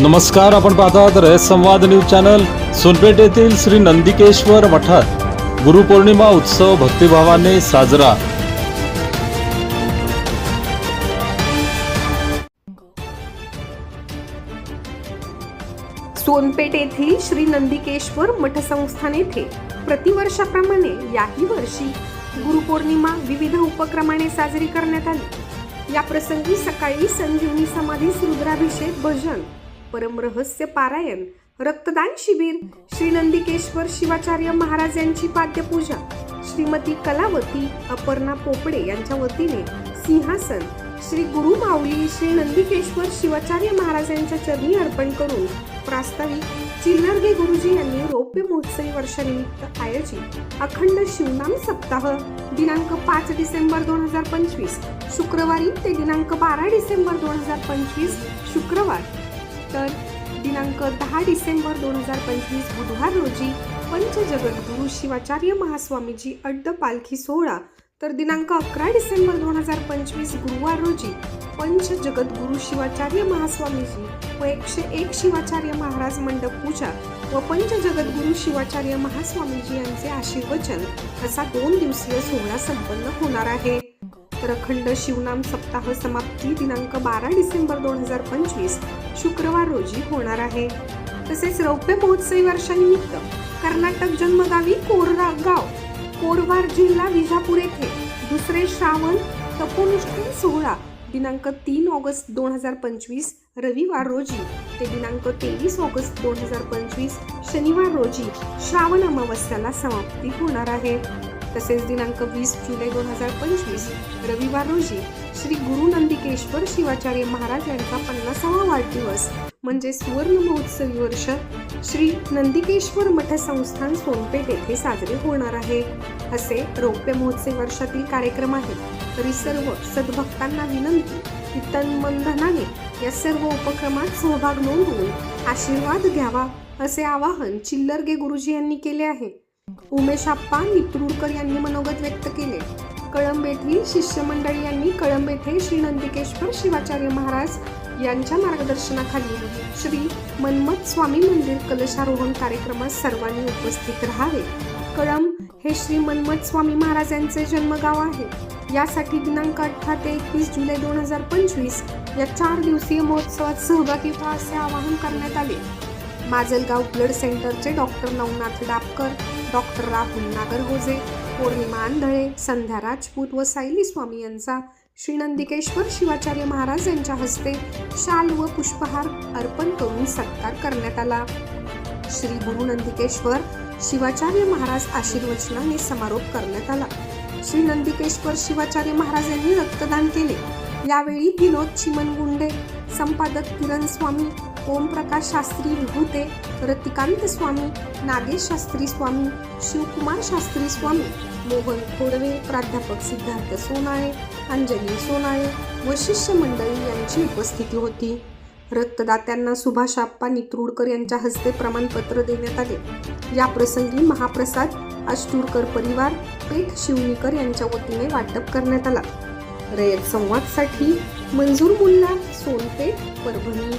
नमस्कार आपण पाहतात रयत संवाद न्यूज चॅनल. सोनपेठ येथील श्री नंदिकेश्वर मठात गुरुपौर्णिमा उत्सव भक्तिभावाने साजरा. सोनपेठ येथील श्री नंदिकेश्वर मठ संस्थान येथे प्रतिवर्षाप्रमाणे याही वर्षी गुरुपौर्णिमा विविध उपक्रमाने साजरी करण्यात आली. या प्रसंगी सकाळी संजीवनी समाधी रुद्राभिषेक भजन परमरहस्य पारायण रक्तदान शिबिर श्री नंदिकेश्वर शिवाचार्य महाराज यांची पाद्यपूजा. श्रीमती कलावती अपर्णा पोपडे यांच्या वतीने सिंहासन. श्री गुरु माऊली श्री नंदिकेश्वर शिवाचार्य महाराज यांच्या चरणी अर्पण करून प्रास्ताविक चिल्लरगे गुरुजी यांनी रौप्य महोत्सवी वर्षानिमित्त आयोजित अखंड शिवनाम सप्ताह दिनांक पाच डिसेंबर दोन हजार पंचवीस शुक्रवारी ते दिनांक बारा डिसेंबर दोन हजार पंचवीस शुक्रवार तर दिनांक दहा डिसेंबर दोन हजार पंचवीस बुधवार रोजी पंचजगद्गुरु शिवाचार्य महास्वामीजी अड्ड पालखी सोहळा तर दिनांक अकरा डिसेंबर दोन हजार पंचवीस गुरुवार रोजी पंच जगद्गुरु शिवाचार्य महास्वामीजी व एकशे एक शिवाचार्य महाराज मंडप पूजा व पंच जगद्गुरु शिवाचार्य महास्वामीजी यांचे आशीर्वचन असा दोन दिवसीय सोहळा संपन्न होणार आहे. तर अखंड शिवनाम सप्ताह समाप्ती दिनांक बारा डिसेंबर दोन हजार पंचवीस शुक्रवार रोजी होणार आहे. तसेच रौप्य महोत्सवी वर्षानिमित्त कर्नाटक जन्मगावी कोररा गाव कोरवार जिल्हा विजापूर येथे दुसरे श्रावण तपोनुष्ठान सोहळा दिनांक तीन ऑगस्ट दोन हजार पंचवीस रविवार रोजी. ते दिनांक तेवीस ऑगस्ट दोन हजार पंचवीस शनिवार रोजी श्रावण अमावस्याला समाप्ती होणार आहे. तसेच दिनांक वीस जुलै दोन हजार पंचवीस रविवार रोजी श्री गुरु नंदिकेश्वर शिवाचार्य महाराज यांचा पन्नासावा वाढदिवस म्हणजे सुवर्ण महोत्सवी वर्ष श्री नंदिकेश्वर मठ संस्थान सोनपेठ येथे साजरे होणार आहे. असे रौप्य महोत्सवी वर्षातील कार्यक्रम आहेत. तरी सर्व सद्भक्तांना विनंती की तन या सर्व उपक्रमात सहभाग नोंदवून आशीर्वाद घ्यावा असे आवाहन चिल्लरगे गुरुजी यांनी केले आहे. उमेश आप्पा निपरुडकर यांनी मनोगत व्यक्त केले. कळंब येथील शिष्यमंडळी यांनी कळंब येथे श्री नंदिकेश्वर शिवाचार्य महाराज यांच्या मार्गदर्शनाखाली श्री मन्मथ स्वामी मंदिर कलशारोहण कार्यक्रमात सर्वांनी उपस्थित राहावे. कळंब हे श्री मन्मथ स्वामी महाराज यांचे जन्मगाव आहे. यासाठी दिनांक अठरा ते एकवीस जुलै दोन हजार पंचवीस या चार दिवसीय महोत्सवात सहभागी व्हा असे आवाहन करण्यात आले. माजलगाव ब्लड सेंटरचे डॉक्टर नवनाथ डापकर डॉक्टर राहुल नागरगोजे पौर्णिमा आंधळे संध्या राजपूत व सायली स्वामी यांचा. श्री नंदिकेश्वर शिवाचार्य महाराज यांच्या हस्ते शाल व पुष्पहार अर्पण करून सत्कार करण्यात आला. श्री गुरु नंदिकेश्वर शिवाचार्य महाराज आशीर्वचनाने समारोप करण्यात आला. श्री नंदिकेश्वर शिवाचार्य महाराज यांनी रक्तदान केले. यावेळी विनोद चिमनगुंडे संपादक किरण स्वामी ओमप्रकाश शास्त्री विभूते रतिकांत स्वामी नागेश शास्त्री स्वामी शिवकुमार शास्त्री स्वामी मोहन खोडवे प्राध्यापक सिद्धार्थ सोनाळे अंजली सोनाळे व शिष्यमंडळी यांची उपस्थिती होती. रक्तदात्यांना सुभाष आप्पा नित्रुडकर यांच्या हस्ते प्रमाणपत्र देण्यात आले. या प्रसंगी महाप्रसाद अष्टूरकर परिवार पेठ शिवनीकर यांच्या वतीने वाटप करण्यात आला. रयत संवादसाठी मंजूर मुल्ला सोनपेठ परभणी.